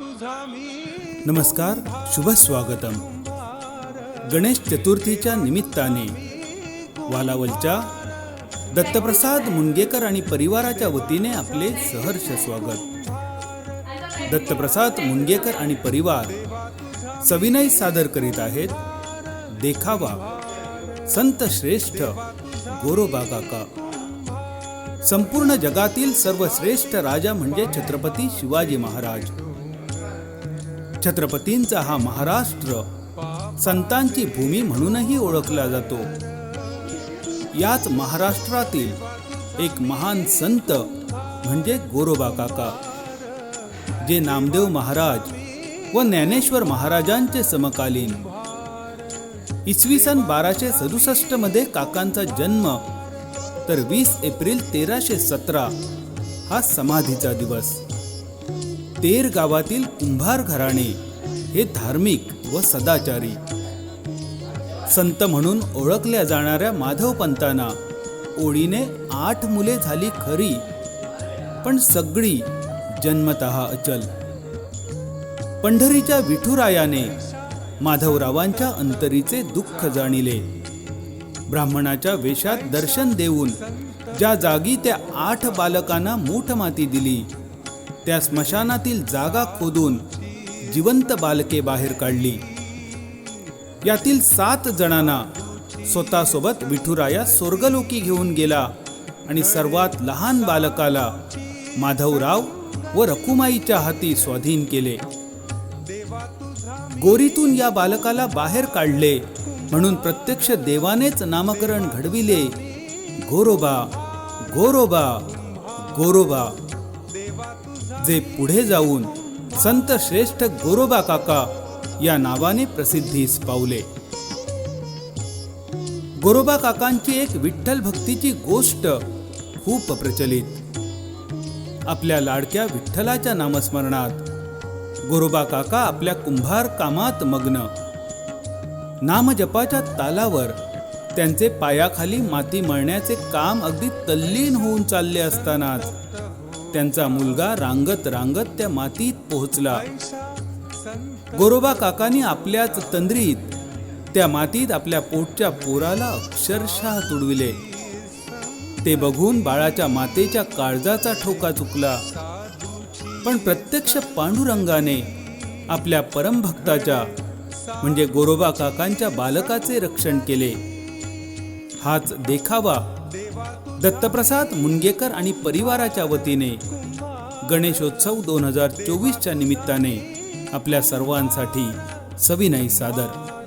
नमस्कार शुभ स्वागतम. गणेश चतुर्थीच्या निमित्ताने वालावलच्या दत्तप्रसाद मुंगेकर आणि परिवाराच्या वतीने आपले सहर्ष स्वागत. दत्तप्रसाद मुनगेकर आणि परिवार सविनय सादर करीत आहेत. देखावा संत श्रेष्ठ गोरोबा काका. संपूर्ण जगातील सर्वश्रेष्ठ राजा म्हणजे छत्रपती शिवाजी महाराज. छत्रपतींचा हा महाराष्ट्र संतांची भूमी म्हणूनही ओळखला जातो. याच महाराष्ट्रातील एक महान संत म्हणजे गोरोबा काका जे नामदेव महाराज व ज्ञानेश्वर महाराजांचे समकालीन. इसवी सन बाराशे सदुसष्टमध्ये काकांचा जन्म तर वीस एप्रिल तेराशे सतरा हा समाधीचा दिवस. तेर गावातील कुंभार घराणे हे धार्मिक व सदाचारी. संत म्हणून ओळखल्या जाणाऱ्या माधवपंतांना ओळीने आठ मुले झाली खरी पण सगळी जन्मतः अचल. पंढरीच्या विठुरायाने माधवरावांच्या अंतरीचे दुःख जाणिले. ब्राह्मणाच्या वेशात दर्शन देऊन ज्या जागी त्या आठ बालकांना मूठ माती दिली त्या स्मशानातील जागा खोदून जिवंत बालके बाहेर काढली. यातील सात जणांना स्वतःसोबत विठुराया स्वर्गलोकी घेऊन गेला आणि सर्वात लहान बालकाला माधवराव व रखुमाईच्या हाती स्वाधीन केले. गोरीतून या बालकाला बाहेर काढले म्हणून प्रत्यक्ष देवानेच नामकरण घडविले. गोरोबा गोरोबा गोरोबा. जे पुढे जाऊन संत श्रेष्ठ गोरोबा काका या नावाने प्रसिद्धीस पावले. गोरोबा काकांची एक विठ्ठल भक्तीची गोष्ट खूप प्रचलित. आपल्या लाडक्या विठ्ठलाच्या नामस्मरणात गोरोबा काका आपल्या कुंभार कामात मग्न. नामजपाच्या तालावर त्यांचे पायाखाली माती मळण्याचे काम अगदी तल्लीन होऊन चालले असतानाच त्यांचा मुलगा रांगत रांगत त्या मातीत पोहोचला. गोरोबा काकांनी आपल्याच तंद्रीत त्या मातीत आपल्या पोटच्या पोराला अक्षरशः तुडविले. ते बघून बाळाच्या मातेच्या काळजाचा ठोका चुकला. पण प्रत्यक्ष पांडुरंगाने आपल्या परमभक्ताच्या म्हणजे गोरोबा काकांच्या बालकाचे रक्षण केले. हाच देखावा. दत्तप्रसाद मुंगेकर आणि परिवाराच्या वतीने गणेशोत्सव दोन हजार चोवीसच्या निमित्ताने आपल्या सर्वांसाठी सविनय सादर.